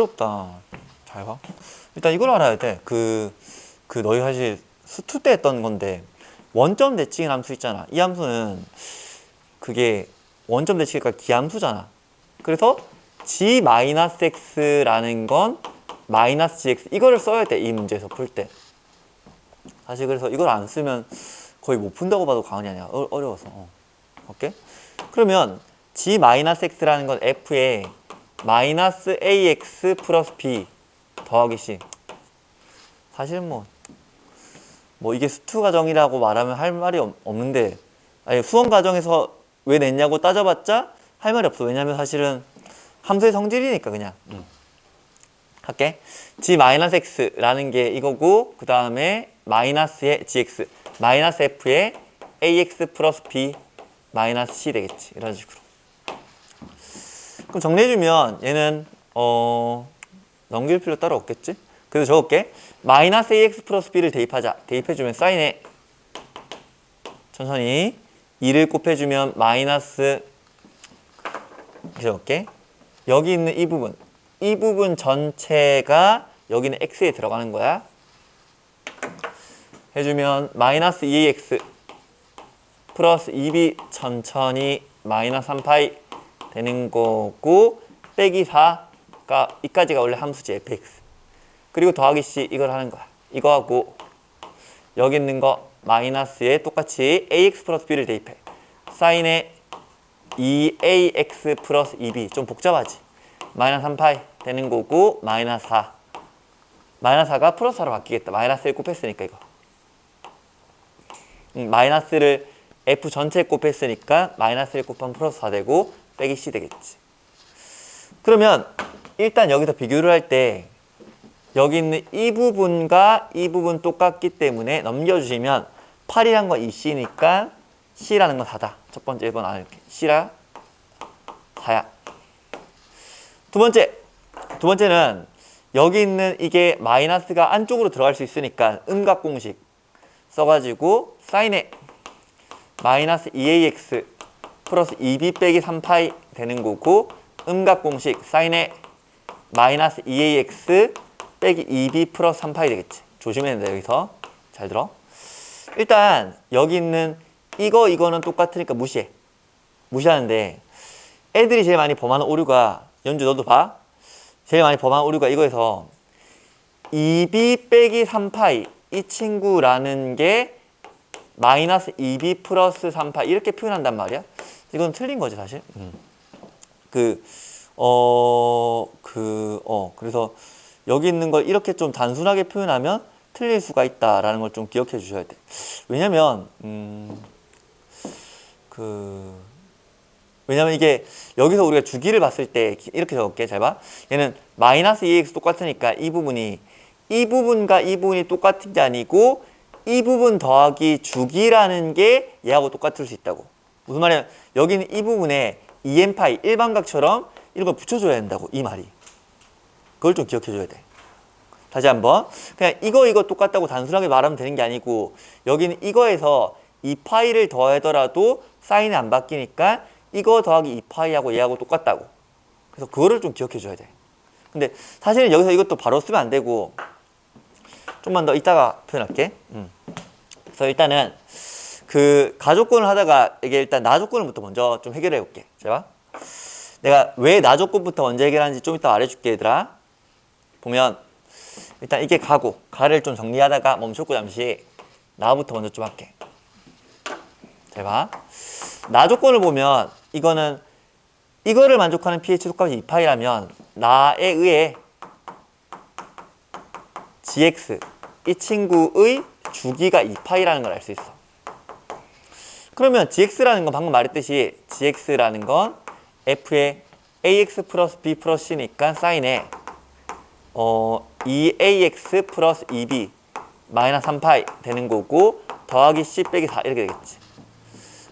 어렵다. 잘 봐. 일단 이걸 알아야 돼. 그, 그 너희 사실 수투 때 했던 건데 원점 대칭 함수 있잖아. 이 함수는 그게 원점 대칭이니까 기함수잖아. 그래서 g-x라는 건 마이너스 gx 이거를 써야 돼. 이 문제에서 풀 때. 사실 그래서 이걸 안 쓰면 거의 못 푼다고 봐도 과언이 아니야. 어, 어려워서. 어. 오케이? 그러면 g-x라는 건 f에 마이너스 ax 플러스 b 더하기 c. 사실 뭐, 뭐 이게 수투 과정이라고 말하면 할 말이 없, 없는데 아니 수원 과정에서 왜 냈냐고 따져봤자 할 말이 없어. 왜냐면 사실은 함수의 성질이니까 그냥. 음. 할게. G-x라는 게 이거고 그 다음에 마이너스의 gx 마이너스 f의 ax 플러스 b 마이너스 c 되겠지. 이런 식으로 그럼 정리해주면 얘는 어 넘길 필요 따로 없겠지? 그래서 적을게. 마이너스 ax 플러스 b를 대입하자. 대입해주면 사인에 천천히. 2를 곱해주면 마이너스 적을게. 여기 있는 이 부분. 이 부분 전체가 여기는 x에 들어가는 거야. 해주면 마이너스 2ax 플러스 2b 천천히 마이너스 3파이 되는 거고 빼기 4가 이까지가 원래 함수지 fx 그리고 더하기 c 이걸 하는 거야. 이거 하고 여기 있는 거 마이너스에 똑같이 ax 플러스 b를 대입해. 사인에 2ax 플러스 2b 좀 복잡하지? 마이너스 3파이 되는 거고 마이너스 4 마이너스 4가 플러스 4로 바뀌겠다. 마이너스 1 곱했으니까 이거. 음, 마이너스를 f 전체에 곱했으니까 마이너스 1 곱하면 플러스 4 되고 빼기 c 되겠지. 그러면 일단 여기서 비교를 할 때 여기 있는 이 부분과 이 부분 똑같기 때문에 넘겨주시면 8이란 건 2c니까 c라는 건 4다. 첫 번째 1번 안에 이렇게 c라 4야. 두 번째 두 번째는 여기 있는 이게 마이너스가 안쪽으로 들어갈 수 있으니까 음각 공식 써가지고 사인에 마이너스 2ax 플러스 2b 빼기 3파이 되는 거고 음각 공식 사인에 마이너스 2ax 빼기 2b 플러스 3파이 되겠지. 조심해야 된다 여기서. 잘 들어? 일단 여기 있는 이거 이거는 똑같으니까 무시해. 무시하는데 애들이 제일 많이 범하는 오류가 연주 너도 봐. 제일 많이 범하는 오류가 이거에서 2b 빼기 3파이 이 친구라는 게 마이너스 2b 플러스 3파 이렇게 표현한단 말이야. 이건 틀린 거지 사실. 음. 그, 어, 그, 어, 그래서 여기 있는 걸 이렇게 좀 단순하게 표현하면 틀릴 수가 있다라는 걸 좀 기억해 주셔야 돼. 왜냐면, 음, 그, 왜냐면 이게 여기서 우리가 주기를 봤을 때 이렇게 적을게. 잘 봐. 얘는 마이너스 2x 똑같으니까 이 부분이 이 부분과 이 부분이 똑같은 게 아니고 이 부분 더하기 주기라는 게 얘하고 똑같을 수 있다고. 무슨 말이야? 여기는 이 부분에 2n파이 일반각처럼 이런 걸 붙여줘야 된다고 이 말이. 그걸 좀 기억해줘야 돼. 다시 한번 그냥 이거 이거 똑같다고 단순하게 말하면 되는 게 아니고 여기는 이거에서 2파이를 더하더라도 사인이 안 바뀌니까 이거 더하기 2파이하고 얘하고 똑같다고. 그래서 그거를 좀 기억해줘야 돼. 근데 사실은 여기서 이것도 바로 쓰면 안 되고 좀만 더 이따가 표현할게. 음. 그래서 일단은 그 가족권을 하다가 이게 일단 나조건부터 먼저 좀 해결해 볼게. 자, 내가 왜 나조건부터 먼저 해결하는지 좀 이따 말해줄게, 얘들아. 보면 일단 이게 가고 가를 좀 정리하다가 멈췄고 잠시 나부터 먼저 좀 할게. 잘 봐. 나 조건을 보면 이거는 이거를 만족하는 pH 속값이 2파이라면 나에 의해 gx 이 친구의 주기가 2파이라는 걸 알 수 있어. 그러면 gx라는 건 방금 말했듯이 gx라는 건 f의 ax 플러스 b 플러스 c니까 사인에 어 2ax 플러스 2b 마이너스 3파이 되는 거고 더하기 c 빼기 4 이렇게 되겠지.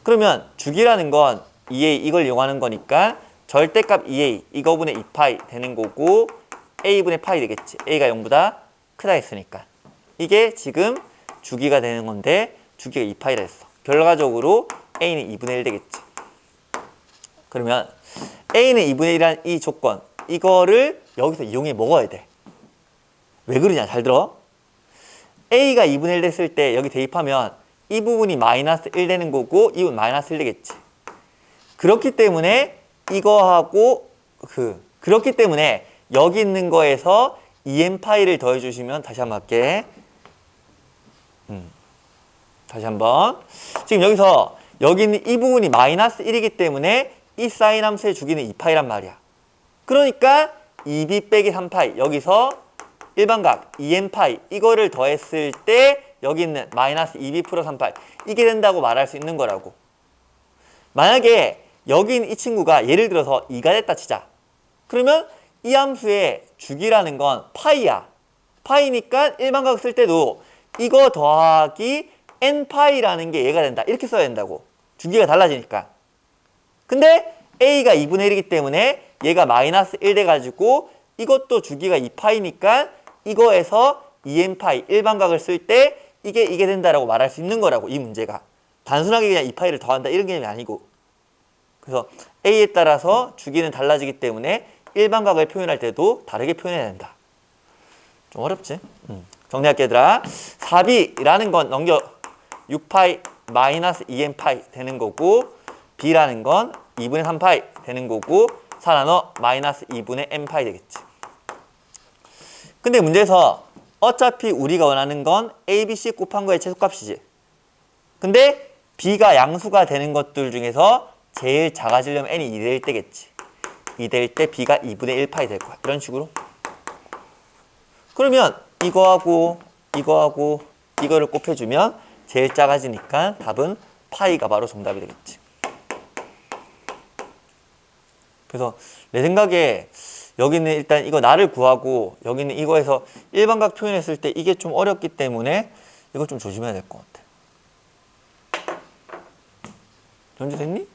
그러면 주기라는 건 2a 이걸 이용하는 거니까 절대값 2a 이거분의 2파이 되는 거고 a분의 파이 되겠지. a가 0보다 크다 했으니까. 이게 지금 주기가 되는 건데 주기가 2파이라 했어. 결과적으로 a는 2분의 1 되겠지. 그러면 a는 2분의 1이란 이 조건 이거를 여기서 이용해 먹어야 돼. 왜 그러냐? 잘 들어. A가 2분의 1 됐을 때 여기 대입하면 이 부분이 마이너스 1 되는 거고 이 부분 마이너스 1 되겠지. 그렇기 때문에 이거하고 그 그렇기 때문에 여기 있는 거에서 2n 파이를 더해 주시면 다시 한번 할게. 음. 다시 한번. 지금 여기서 여기 있는 이 부분이 마이너스 1이기 때문에 이 사인 함수의 주기는 2파이란 말이야. 그러니까 2b 빼기 3파이 여기서 일반각 2n파이 이거를 더했을 때 여기 있는 마이너스 2b 플러스 3파이 이게 된다고 말할 수 있는 거라고. 만약에 여기 있는 이 친구가 예를 들어서 2가 됐다 치자. 그러면 이 함수의 주기라는 건 파이야. 파이니까 일반각 쓸 때도 이거 더하기 n파이라는 게 얘가 된다. 이렇게 써야 된다고. 주기가 달라지니까. 근데 a가 2분의 1이기 때문에 얘가 마이너스 1 돼가지고 이것도 주기가 2파이니까 이거에서 2n파이 일반각을 쓸 때 이게 이게 된다라고 말할 수 있는 거라고 이 문제가 단순하게 그냥 2파이를 더한다 이런 개념이 아니고 그래서 a에 따라서 주기는 달라지기 때문에 일반각을 표현할 때도 다르게 표현해야 된다 좀 어렵지? 음. 정리할게 얘들아 4b라는 건 넘겨 6파이 마이너스 2n파이 되는 거고 b라는 건 2분의 3파이 되는 거고 4 나눠 마이너스 2분의 n파이 되겠지. 근데 문제에서 어차피 우리가 원하는 건 a, b, c 곱한 거의 최소값이지. 근데 b가 양수가 되는 것들 중에서 제일 작아지려면 n이 2될 때겠지. 2될 때 b가 2분의 1파이 될 거야. 이런 식으로. 그러면 이거하고 이거하고 이거를 곱해주면 제일 작아지니까 답은 파이가 바로 정답이 되겠지. 그래서 내 생각에 여기는 일단 이거 나를 구하고 여기는 이거에서 일반각 표현했을 때 이게 좀 어렵기 때문에 이거 좀 조심해야 될 것 같아. 연주됐니?